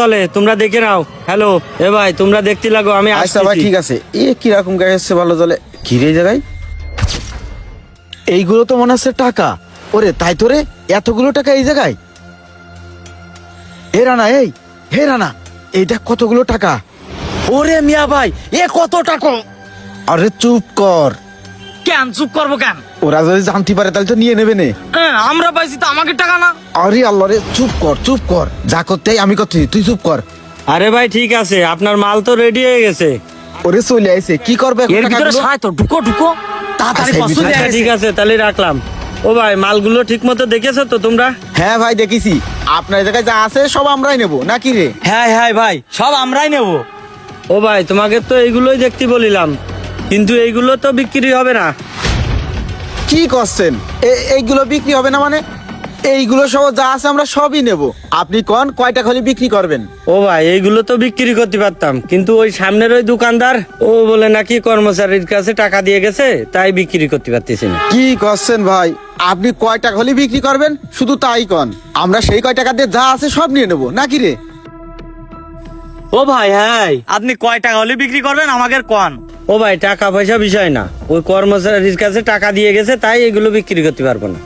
জলে তোমরা দেখে নাও। হ্যালো এ ভাই তোমরা দেখতে লাগো আমি আচ্ছা ভাই ঠিক আছে। এ কীরকম গাড়ি আসছে ভালো জলে? ঘিরে জায়গায়? এইগুলো তো মনে হচ্ছে টাকা। ওরে তাই তো রে এতগুলো টাকা এই জায়গায়? হে রানা এই হে রানা এই দেখ কতগুলো টাকা? ওরে মিয়া ভাই এ কত টাকা? আরে চুপ কর। কেন চুপ করব কেন? ওরা যদি জানতে পারে তাহলে তো নিয়ে নেবে নে। হ্যাঁ, আমরা পাইছি তো আমাকে টাকা না। আরে আল্লাহ রে চুপ কর চুপ কর। যা করতে আমি করতে তুই চুপ কর। আরে ভাই ঠিক আছে আপনার মাল তো রেডি হয়ে গেছে। ওরে চলে আইছে কি করবে এর ভিতরে? সায় তো ঢুকো ঢুকো। তাড়াতাড়ি আচ্ছা, পছন্দ ঠিক আছে তাহলে রাখলাম। ও ভাই মালগুলো ঠিক মতো দেখেছ তো তোমরা? হ্যাঁ ভাই দেখেছি। আপনার জায়গায় যা আছে সব আমরাই নেব নাকি রে? হ্যাঁ হ্যাঁ ভাই সব আমরাই নেব। ও ভাই তোমাকে তো এইগুলোই দেখতে বলিলাম। কিন্তু এইগুলো তো বিক্রি হবে না। কি করছেন? এইগুলো বিক্রি হবে না মানে? এইগুলো সব যা আছে আমরা সবই নেব। আপনি কোন কয়টা খালি বিক্রি করবেন? ও ভাই এইগুলো তো বিক্রি করতে পারতাম। কিন্তু ওই সামনের ওই দোকানদার ও বলে নাকি কর্মচারীর কাছে টাকা দিয়ে গেছে তাই বিক্রি করতে পারতেছি না। কি করছেন ভাই? আপনি কয়টা খালি বিক্রি করবেন? শুধু তাই কন। আমরা সেই কয় টাকা দিয়ে যা আছে সব নিয়ে নেব। নাকি রে? ও ভাই হ্যাঁ। আপনি কয় টাকা হলে বিক্রি করবেন? আমাকে কন। ও ভাই টাকা পয়সা বিষয় না। ওই কর্মচারীর কাছে টাকা দিয়ে গেছে তাই এগুলো বিক্রি করতে পারব না।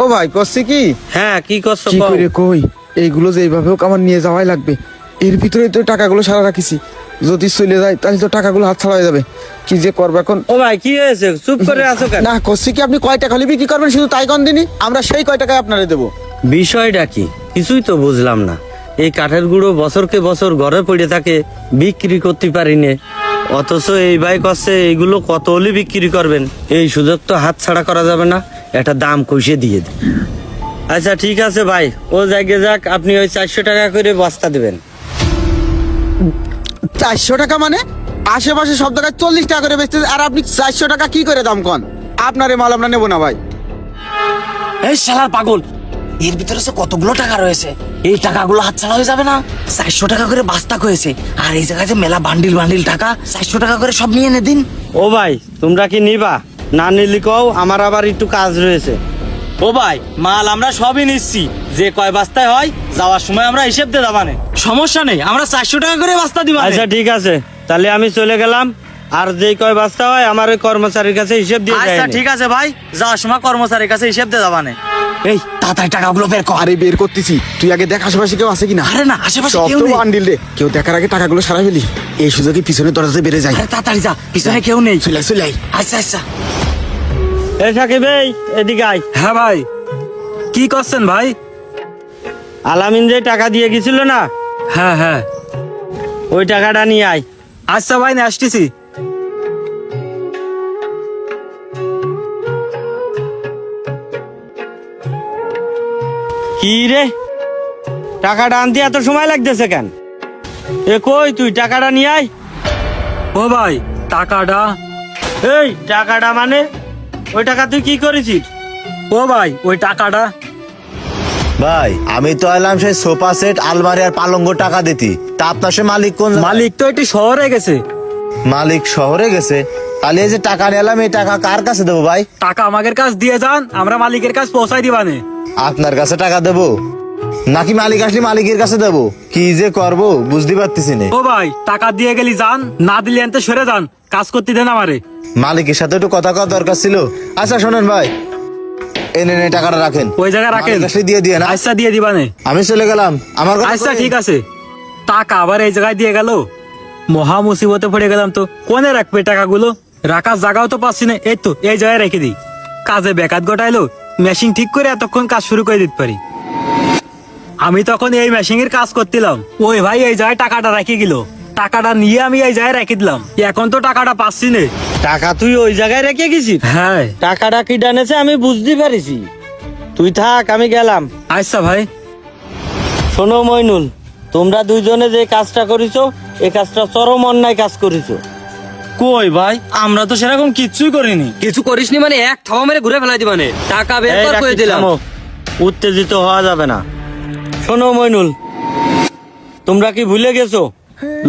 ও ভাই করছি কি? হ্যাঁ কি করছ কি? করে কই? এইগুলো যে এইভাবে হোক আমার নিয়ে যাওয়াই লাগবে। এর ভিতরে তো টাকাগুলো সারা রাখিছি। যদি চলে যায় তাহলে তো টাকাগুলো হাত ছাড়া হয়ে যাবে। কি যে করব এখন? ও ভাই কি হয়েছে? চুপ করে আছো কেন? না করছি কি? আপনি কয় টাকা হলে বিক্রি করবেন? শুধু তাই কন দিনই আমরা সেই কয় টাকায় আপনারে দেবো। বিষয়টা কি? কিছুই তো বুঝলাম না। এই কাঠের গুঁড়ো বছরকে বছর ঘরে পড়ে থাকে বিক্রি করতে পারি নে। অথচ এই ভাই কষ্টে এইগুলো কত হলে বিক্রি করবেন? এই সুযোগ তো হাত ছাড়া করা যাবে না একটা দাম কষে দিয়ে দিন আচ্ছা ঠিক আছে ভাই ও জায়গায় যাক আপনি ওই চারশো টাকা করে বস্তা দেবেন। চারশো টাকা মানে? আশেপাশে সব জায়গায় চল্লিশ টাকা করে বেচতে আর আপনি চারশো টাকা কি করে দাম কন? আপনার এই মাল আমরা নেব না ভাই। এই শালার পাগল এর ভিতরে সে কতগুলো টাকা রয়েছে এই টাকাগুলো হাতছাড়া হয়ে যাবে না। চারশো টাকা করে বাস্তা হয়েছে আর এই জায়গায় যে মেলা বান্ডিল বান্ডিল টাকা চারশো টাকা করে সব নিয়ে দিন। ও ভাই তোমরা কি নিবা? না নিলি কও আমার আবার একটু কাজ রয়েছে। ও ভাই মাল আমরা সবই নিচ্ছি। যে কয় বাস্তায় হয় যাওয়ার সময় আমরা হিসেব দিয়ে যাবানে সমস্যা নেই আমরা চারশো টাকা করে বাস্তা দিবা আচ্ছা ঠিক আছে। তাহলে আমি চলে গেলাম। আর যে কয় বাস্তা হয় আমার ওই কর্মচারীর কাছে হিসেব দিয়ে আচ্ছা ঠিক আছে ভাই যাওয়ার সময় কর্মচারীর কাছে হিসেব দিয়ে যাবানে এই তাড়াতাড়ি টাকাগুলো বের কর। আরে বের করতেছি। তুই আগে দেখ আশেপাশে কেউ আছে কিনা? আরে না আশেপাশে কেউ নেই। বান্ডিল রে কেউ দেখার আগে টাকাগুলো সারা ফেলি। এই সুযোগে পিছনে দরজাতে বেড়ে যায় আরে তাড়াতাড়ি যা পিছনে কেউ নেই। চলে চলে। আচ্ছা আচ্ছা। এ সাকিব এই এদিকে আয়। হ্যাঁ ভাই কি করছেন ভাই? আলামিন যে টাকা দিয়ে গেছিল না হ্যাঁ হ্যাঁ। ওই টাকাটা নিয়ে আয়। আচ্ছা ভাই না আসতেছি। কি রে? টাকাটা আনতে এত সময় লাগতেছে কেন? এ কই তুই টাকাটা নিয়ে আয়। ও ভাই টাকাটা? এই টাকাটা মানে? ওই টাকা তুই কি করেছিস? ও ভাই ওই টাকাটা? ভাই আমি তো এলাম সেই সোফা সেট আলমারি আর পালঙ্গ টাকা দিতি। তা আপনার সে মালিক কোন মালিক তো এটি শহরে গেছে। মালিক শহরে গেছে? তাহলে এই যে টাকা নিলাম এই টাকা কার কাছে দেবো ভাই? টাকা আমাদের কাছ দিয়ে যান আমরা মালিকের কাছ পৌঁছাই দিবানে। আপনার কাছে টাকা দেবো? নাকি মালিক আসলে মালিকের কাছে দেবো? কি যে করব বুঝতে পারতেছি না। ও ভাই টাকা দিয়ে গেলি যান না দিলে এনতে সরে যান কাজ করতে দেন আমারে। মালিকের সাথে একটু কথা কওয়ার দরকার ছিল। আচ্ছা শোনেন ভাই এনে নে টাকাটা রাখেন। ওই জায়গায় রাখেন। আসলে দিয়ে দিয়ে না? আচ্ছা দিয়ে দিবানে। আমি চলে গেলাম। আমার কথা আচ্ছা ঠিক আছে। টাকা আবার এই জায়গায় দিয়ে গেল। মহা মুসিবতে পড়ে গেলাম তো। কোনে রাখবে টাকাগুলো? রাখার জায়গাও তো পাচ্ছি না। এই তো এই জায়গায় রেখে দিই। কাজে বেকাত গোটাইলো মেশিন ঠিক করে এতক্ষণ কাজ শুরু করে দিতে পারি। আমি তখন এই মেশিনের কাজ করছিলাম ওই ভাই এই জায়গায় টাকাটা রেখে গেল। টাকাটা নিয়ে আমি এই জায়গায় রেখে দিলাম। এখন তো টাকাটা পাচ্ছি না। টাকা তুই ওই জায়গায় রেখে গেছিস? হ্যাঁ। টাকাটা কি ডানেছে আমি বুঝতে পারিছি। তুই থাক আমি গেলাম। আচ্ছা ভাই। শোনো মইনুল তোমরা দুইজনে যে কাজটা করিছো এই কাজটা চরম অন্যায় কাজ করিছো। কই ভাই? আমরা তো সেরকম কিচ্ছুই করিনি। কিছু করিসনি মানে এক থাবা মেরে ঘুরে ফেলাই দিবানে। টাকা বের এই কর করে রাকিব, দিলাম। থামো। উত্তেজিত হওয়া যাবে না। শোনো মইনুল তোমরা কি ভুলে গেছো?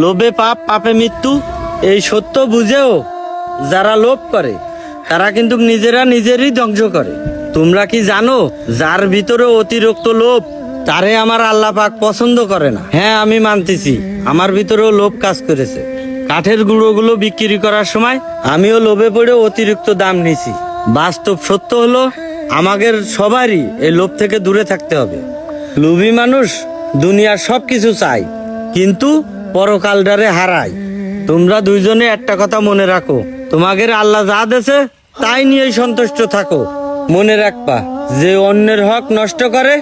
লোভে পাপ পাপে মৃত্যু এই সত্য বুঝেও যারা লোভ করে তারা কিন্তু নিজেরা নিজেরই ধ্বংস করে। তোমরা কি জানো যার ভিতরে অতিরিক্ত লোভ তারে আমার আল্লাহ পাক পছন্দ করে না? হ্যাঁ আমি মানতেছি আমার ভিতরেও লোভ কাজ করেছে। কাঠের গুঁড়োগুলো বিক্রি করার সময় আমিও লোভে পড়ে অতিরিক্ত দাম নিছি। বাস্তব সত্য হলো, আমাদের সবারই এই লোভ থেকে দূরে থাকতে হবে। লোভী মানুষ দুনিয়ার সব কিছু চায়, কিন্তু পরকালটারে হারায়। তোমরা দুইজনে একটা কথা মনে রাখো, তোমাদের আল্লাহ যা দেছে, তাই নিয়ে সন্তুষ্ট থাকো। মনে রাখবা, যে অন্যের হক নষ্ট করে,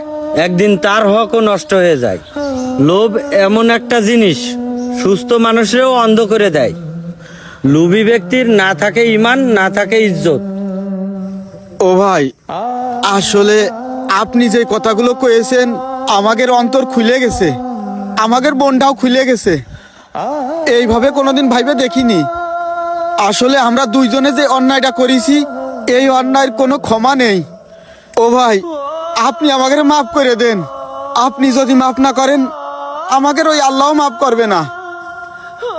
একদিন তার হকও নষ্ট হয়ে যায়। লোভ এমন একটা জিনিস সুস্থ মানুষেরও অন্ধ করে দেয়। লোভী ব্যক্তির না থাকে ইমান না থাকে ইজ্জত। ও ভাই, আসলে আপনি যে কথাগুলো কয়েছেন, আমাদের অন্তর খুলে গেছে। আমাদের বোনটাও খুলে গেছে। এইভাবে কোনোদিন ভাইবে দেখিনি। আসলে আমরা দুইজনে যে অন্যায়টা করেছি, এই অন্যায়ের কোনো ক্ষমা নেই। ও ভাই, আপনি আমাকে মাফ করে দেন। আপনি যদি মাফ না করেন, আমাদের ওই আল্লাহ মাফ করবে না।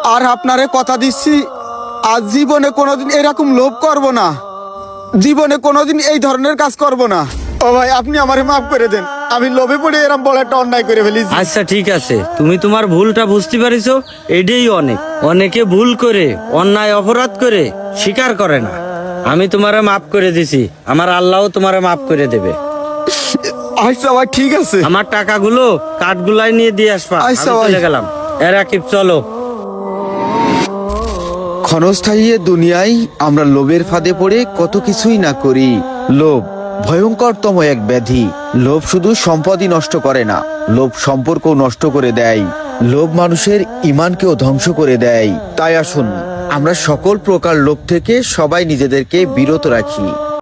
আর আপনারে কথা দিচ্ছি আজ জীবনে কোনোদিন এরকম লোভ করব না। জীবনে কোনোদিন এই ধরনের কাজ করব না। ও ভাই আপনি আমারে মাফ করে দেন। আমি লোভে পড়ে এরকম বলে একটা অন্যায় করে ফেলেছি। আচ্ছা ঠিক আছে। তুমি তোমার ভুলটা বুঝতে পারিছো এটাই অনেক। অনেকে ভুল করে অন্যায় অপরাধ করে স্বীকার করে না। আমি তোমারে মাফ করে দিছি। আমার আল্লাহও তোমারে মাফ করে দেবে। আচ্ছা ভাই ঠিক আছে। আমার টাকাগুলো কাঠগুলাই নিয়ে দিয়ে আসবা। আচ্ছা, চলে ভাই। গেলাম। এ রাকিব চলো। ক্ষণস্থায়ী দুনিয়ায় আমরা লোভের ফাঁদে পড়ে কত কিছুই না করি। লোভ ভয়ঙ্করতম এক ব্যাধি। লোভ শুধু সম্পদই নষ্ট করে না, লোভ সম্পর্ক নষ্ট করে দেয়। লোভ মানুষের ইমানকেও ধ্বংস করে দেয়। তাই আসুন, আমরা সকল প্রকার লোভ থেকে সবাই নিজেদেরকে বিরত রাখি।